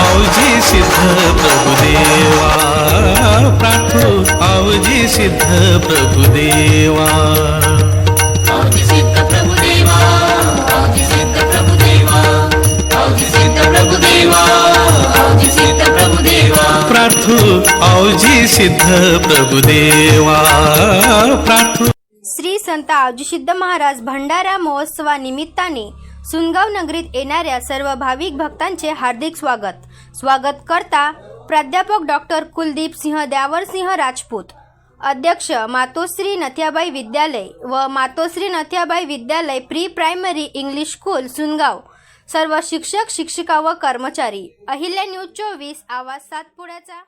आवजी सिद्ध प्रभुदेवा प्रार्थो आवजी सिद्ध प्रभुदेवा औजी सिद्ध प्रभुदेवा औजी सिद्ध प्रभुदेवा औजी सिद्ध प्रभुदेवा औजी सिद्ध प्रभुदेवा प्रार्थो. आवजी सिद्ध प्रभुदेवा प्रार्थो. श्री संत आवजीसिद्ध महाराज भंडारा महोत्सवानिमित्ताने सुनगाव नगरीत येणाऱ्या सर्व भाविक भक्तांचे हार्दिक स्वागत. स्वागत करता प्राध्यापक डॉक्टर कुलदीप सिंह द्यावरसिंह राजपूत. अध्यक्ष मातोश्री नथियाबाई विद्यालय व मातोश्री नथियाबाई विद्यालय pre primary English school Sungaon. सर्व शिक्षक शिक्षिका व कर्मचारी. अहिल्या न्यूज चोवीस आवाज सातपुड्याचा.